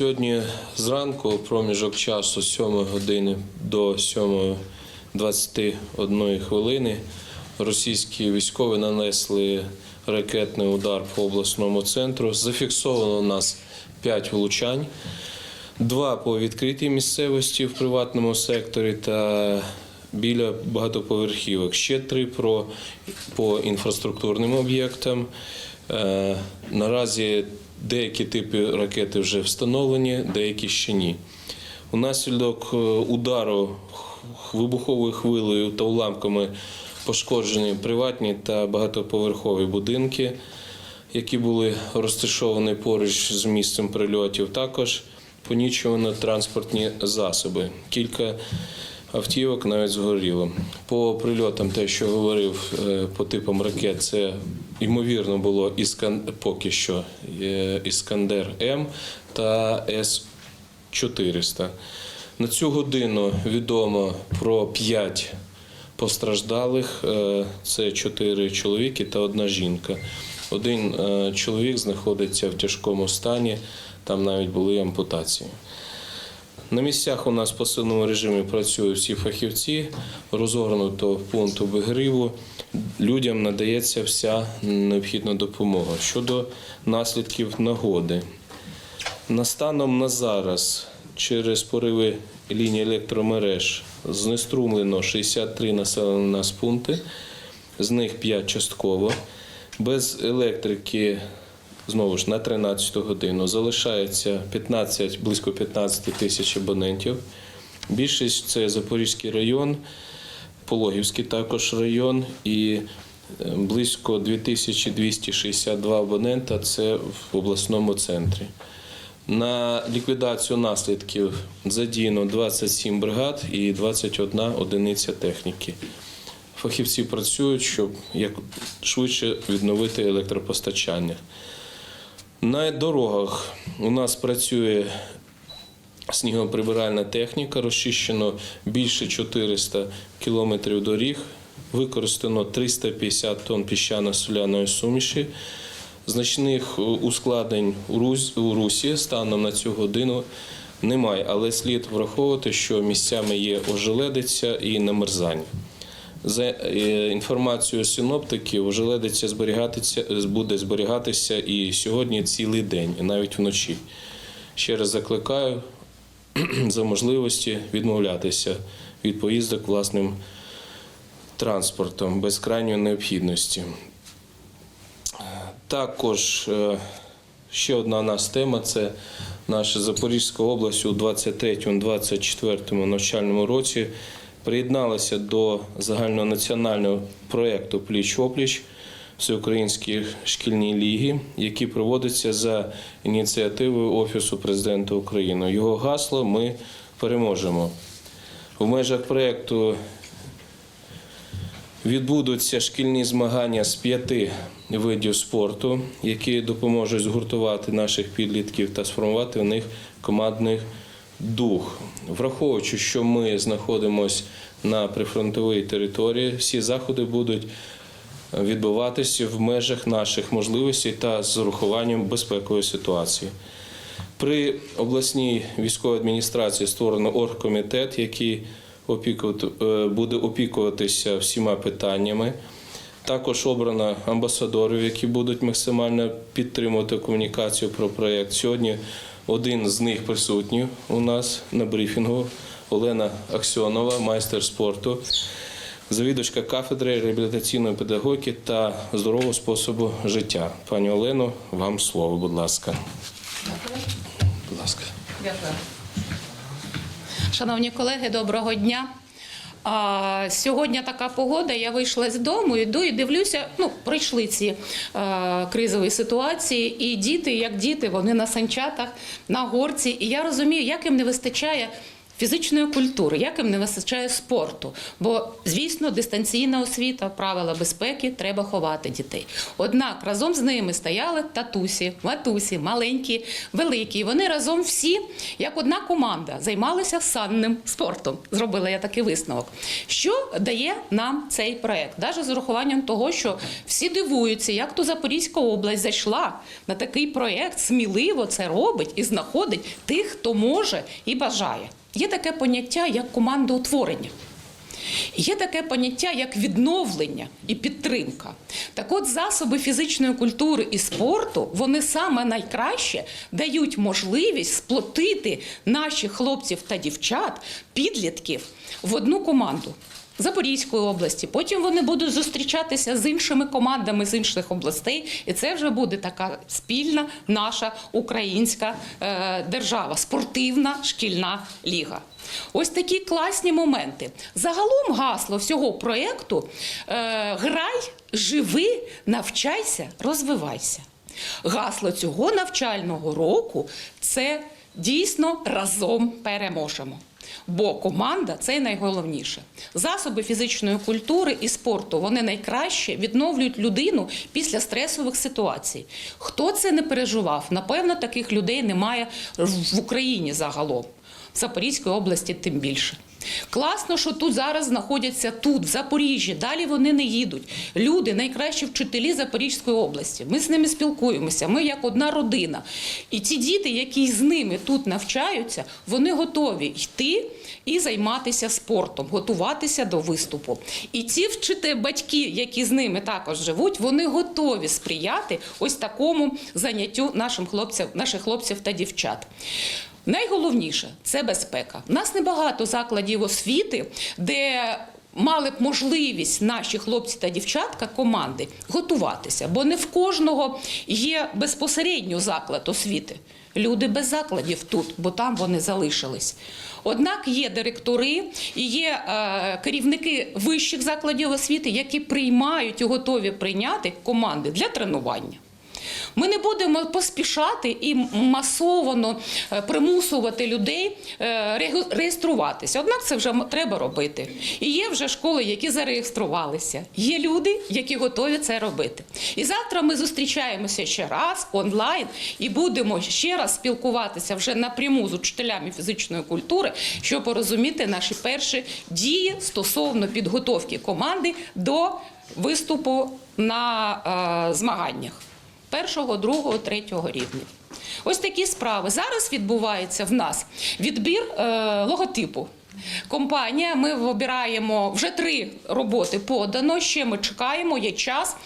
Сьогодні зранку проміжок часу з 7 години до 7.21 хвилини російські військові нанесли ракетний удар по обласному центру. Зафіксовано у нас 5 влучань, два по відкритій місцевості в приватному секторі та біля багатоповерхівок. Ще три про, по інфраструктурним об'єктам. Е, Наразі деякі типи ракети вже встановлені, деякі ще ні. Унаслідок е, удару вибуховою хвилею та уламками пошкоджені приватні та багатоповерхові будинки, які були розташовані поруч з місцем прильотів. Також понічувано транспортні засоби. Кілька автівок навіть згоріло. По прильотам, те, що говорив е, по типам ракет, це ймовірно було Іскан... поки що е, Іскандер М та С 400. На цю годину відомо про 5 постраждалих. Е, Це 4 чоловіки та одна жінка. Один чоловік знаходиться в тяжкому стані, там навіть були ампутації. На місцях у нас в посиленому режимі працюють всі фахівці, розгорнуто пункт обігріву. Людям надається вся необхідна допомога. Щодо наслідків нагоди. Настаном на зараз через пориви лінії електромереж знеструмлено 63 населені нас пункти, з них 5 частково. Без електрики знову ж на 13 годину залишається 15, близько 15 тисяч абонентів. Більшість це Запорізький район, Пологівський також район і е, близько 2262 абонента це в обласному центрі. На ліквідацію наслідків задіяно 27 бригад і 21 одиниця техніки. Фахівці працюють, щоб як швидше відновити електропостачання. На дорогах у нас працює снігоприбиральна техніка, розчищено більше 400 кілометрів доріг, використано 350 тонн піщано-соляної суміші. Значних е, ускладнень у у Русі станом на цю годину немає, але слід враховувати, що місцями є ожеледиця і намерзання. За е, інформацією синоптиків, ожеледиця зберігатися буде зберігатися і сьогодні цілий день, і навіть вночі. Ще раз закликаю за можливості відмовлятися від поїздок власним транспортом без крайньої необхідності. Також е, ще одна нас тема це наша Запорізька область у 23-24 навчальному році приєдналася до загальнонаціонального проєкту Пліч-опліч Всеукраїнської шкільні ліги, який проводиться за ініціативою Офісу президента України. Його гасло Ми переможемо. В межах проєкту Відбудуться шкільні змагання з п'яти видів спорту, які допоможуть згуртувати наших підлітків та сформувати в них командний дух. Враховуючи, що ми знаходимося на прифронтовій території, всі заходи будуть відбуватися в межах наших можливостей та з урахуванням безпекової ситуації. При обласній військовій адміністрації створено оргкомітет, який е, буде опікуватися всіма питаннями. Також обрано амбасадорів, які будуть максимально підтримувати комунікацію про проєкт. Сьогодні один з них присутній у нас на брифінгу Олена Аксьонова, майстер спорту, завідувачка кафедри реабілітаційної педагогіки та здорового способу життя. Пані Олено, вам слово, будь ласка. Будь ласка. Дякую. Шановні колеги, доброго дня. А, сьогодні така погода. Я вийшла з дому, йду і дивлюся. Ну, пройшли ці а, кризові ситуації, і діти, як діти, вони на санчатах, на горці. І я розумію, як їм не вистачає фізичної культури, як їм не вистачає спорту. Бо, звісно, дистанційна освіта, правила безпеки треба ховати дітей. Однак разом з ними стояли татусі, матусі, маленькі, великі. Вони разом всі, як одна команда, займалися санним спортом. Зробила я такий висновок. Що дає нам цей проект? Навіть з урахуванням того, що всі дивуються, як то Запорізька область зайшла на такий проект, сміливо це робить і знаходить тих, хто може і бажає. Є таке поняття як командоутворення. Є таке поняття як відновлення і підтримка. Так от засоби фізичної культури і спорту вони саме найкраще дають можливість сплотити наших хлопців та дівчат, підлітків в одну команду. Запорізької області, потім вони будуть зустрічатися з іншими командами з інших областей, і це вже буде така спільна наша українська е, держава, спортивна шкільна ліга. Ось такі класні моменти. Загалом гасло всього проєкту е, грай, живи, навчайся, розвивайся. Гасло цього навчального року це дійсно разом переможемо. Бо команда це найголовніше. Засоби фізичної культури і спорту вони найкраще відновлюють людину після стресових ситуацій. Хто це не переживав? Напевно, таких людей немає в Україні загалом. В Запорізькій області тим більше. Класно, що тут зараз знаходяться тут, в Запоріжжі. Далі вони не їдуть. Люди, найкращі вчителі Запорізької області. Ми з ними спілкуємося. Ми як одна родина. І ті діти, які з ними тут навчаються, вони готові йти і займатися спортом, готуватися до виступу. І ті вчити батьки, які з ними також живуть, вони готові сприяти ось такому заняттю нашим хлопцям, наших хлопців та дівчат. Найголовніше це безпека. У нас небагато закладів освіти, де мали б можливість наші хлопці та дівчатка команди готуватися, бо не в кожного є безпосередньо заклад освіти. Люди без закладів тут, бо там вони залишились. Однак є директори і є е, керівники вищих закладів освіти, які приймають і готові прийняти команди для тренування. Ми не будемо поспішати і масово е, примусувати людей е, реєструватися. Однак це вже треба робити. І є вже школи, які зареєструвалися. Є люди, які готові це робити. І завтра ми зустрічаємося ще раз онлайн і будемо ще раз спілкуватися вже напряму з учителями фізичної культури, щоб порозуміти наші перші дії стосовно підготовки команди до виступу на е, змаганнях першого, другого, третього рівня. Ось такі справи. Зараз відбувається в нас відбір е, логотипу. Компанія, ми вибираємо вже три роботи подано. Ще ми чекаємо, є час.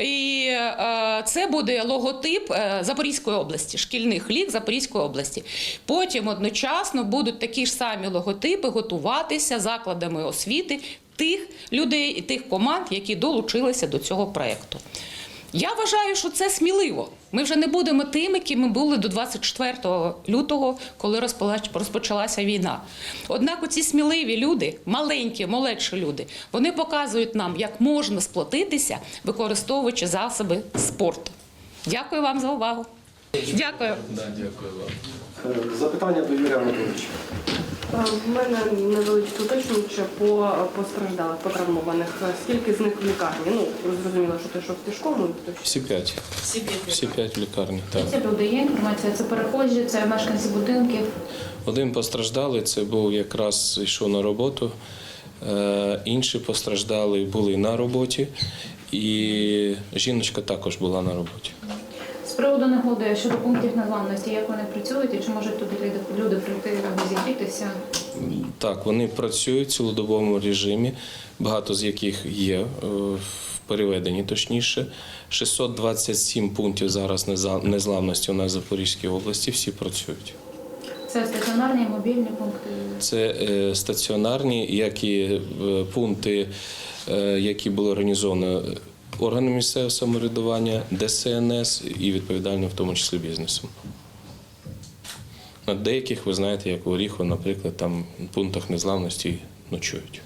І е, це буде логотип е, Запорізької області, шкільних ліг Запорізької області. Потім одночасно будуть такі ж самі логотипи готуватися закладами освіти тих людей і тих команд, які долучилися до цього проєкту. Я вважаю, що це сміливо. Ми вже не будемо тими, ким ми були до 24 лютого, коли розпочалася війна. Однак оці сміливі люди, маленькі, молодші люди, вони показують нам, як можна сплотитися, використовуючи засоби спорту. Дякую вам за увагу. Дякую. Да, дякую вам. Е, Запитання до Юрія Анатолійовича. Е, В мене невеличке уточнююче по постраждалих, потравмованих. Скільки з них в лікарні? Ну, зрозуміло, що ти йшов пішком, і хтось Всі п'ять. Всі п'ять в лікарні. Так. Це люди є інформація, це перехожі, це мешканці будинків. Один постраждалий це був якраз йшов на роботу. Е, Інші постраждали були на роботі, і жіночка також була на роботі. З приводу негоди щодо пунктів незламності, як вони працюють і чи можуть туди люди- люди прийти зігрітися? Так, вони працюють в цілодобовому режимі, багато з яких є е, в переведенні, точніше. 627 пунктів зараз незламності у нас в Запорізькій області, всі працюють. Це стаціонарні, мобільні пункти. Це е, стаціонарні, як і е, пункти, е, які були організовані органами місцевого самоврядування, ДСНС і відповідальним в тому числі бізнесом. На деяких, ви знаєте, як у Оріху, наприклад, там в пунктах незламності ночують.